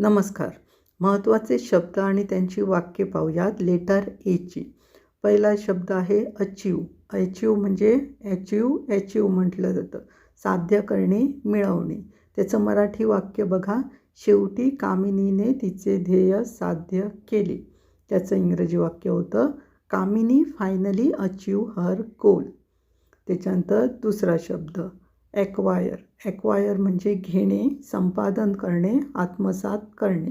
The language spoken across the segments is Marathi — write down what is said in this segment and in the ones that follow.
नमस्कार. महत्त्वाचे शब्द आणि त्यांची वाक्य पाहूयात. लेटर एची पहिला शब्द आहे अचीव अचीव म्हणजे अचीव अचीव म्हटलं जातं. साध्य करणे मिळवणे. त्याचं मराठी वाक्य बघा. शेवटी कामिनीने तिचे ध्येय साध्य केले. त्याचं इंग्रजी वाक्य होतं कामिनी फायनली अचीव हर गोल त्याच्यानंतर दुसरा शब्द ॲक्वायर ॲक्वायर म्हणजे घेणे संपादन करणे आत्मसात करणे.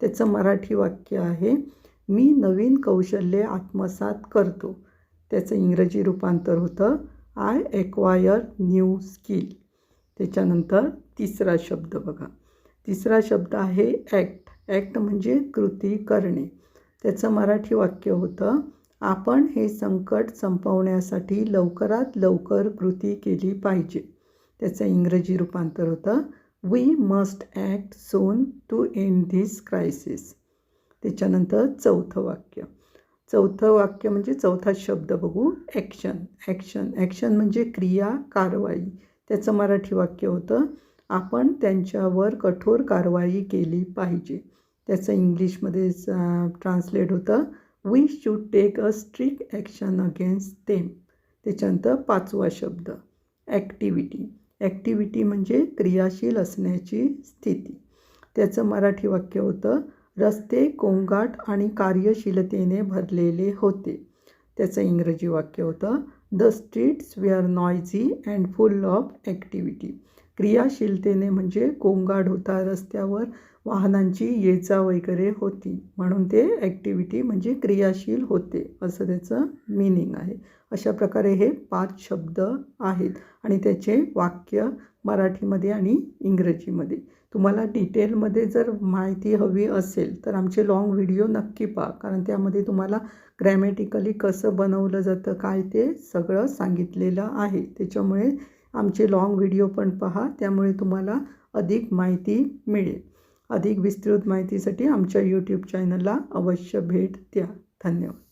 त्याचं मराठी वाक्य आहे मी नवीन कौशल्ये आत्मसात करतो. त्याचं इंग्रजी रूपांतर होतं आय ॲक्वायर न्यू स्किल त्याच्यानंतर तिसरा शब्द बघा. तिसरा शब्द आहे ॲक्ट ॲक्ट म्हणजे कृती करणे. त्याचं मराठी वाक्य होतं आपण हे संकट संपवण्यासाठी लवकरात लवकर कृती केली पाहिजे. त्याचं इंग्रजी रूपांतर होतं. We must act soon to end this crisis त्याच्यानंतर चौथं वाक्य. चौथं वाक्य म्हणजे चौथा शब्द बघू. ॲक्शन ॲक्शन ॲक्शन म्हणजे क्रिया कारवाई. त्याचं मराठी वाक्य होतं. आपण त्यांच्यावर कठोर कारवाई केली पाहिजे. त्याचं इंग्लिशमध्ये ट्रान्सलेट होतं. We should take a strict action against them त्याच्यानंतर पाचवा शब्द. ॲक्टिव्हिटी ॲक्टिव्हिटी म्हणजे क्रियाशील असण्याची स्थिती. त्याचं मराठी वाक्य होतं रस्ते कोंगाट आणि कार्यशीलतेने भरलेले होते. त्याचं इंग्रजी वाक्य होतं the streets were noisy and full of activity क्रियाशीलतेने म्हणजे कोंगाट होता रस्त्यावर वाहनांची ये जा वगैरे होती. म्हणून ते ॲक्टिव्हिटी म्हणजे क्रियाशील होते असं त्याचं मिनिंग आहे. अशा प्रकारे हे पाच शब्द आहेत आणि त्याचे वाक्य मराठीमध्ये आणि इंग्रजीमध्ये. तुम्हाला डिटेलमध्ये जर माहिती हवी असेल तर आमचे लाँग व्हिडिओ नक्की पहा कारण त्यामध्ये तुम्हाला ग्रॅमॅटिकली कसं बनवलं जातं काय ते सगळं सांगितलेलं आहे. त्याच्यामुळे आमचे लाँग व्हिडिओ पण पहा त्यामुळे तुम्हाला अधिक माहिती मिळेल. अधिक विस्तृत माहितीसाठी आमच्या यूट्यूब चॅनलला अवश्य भेट द्या. धन्यवाद.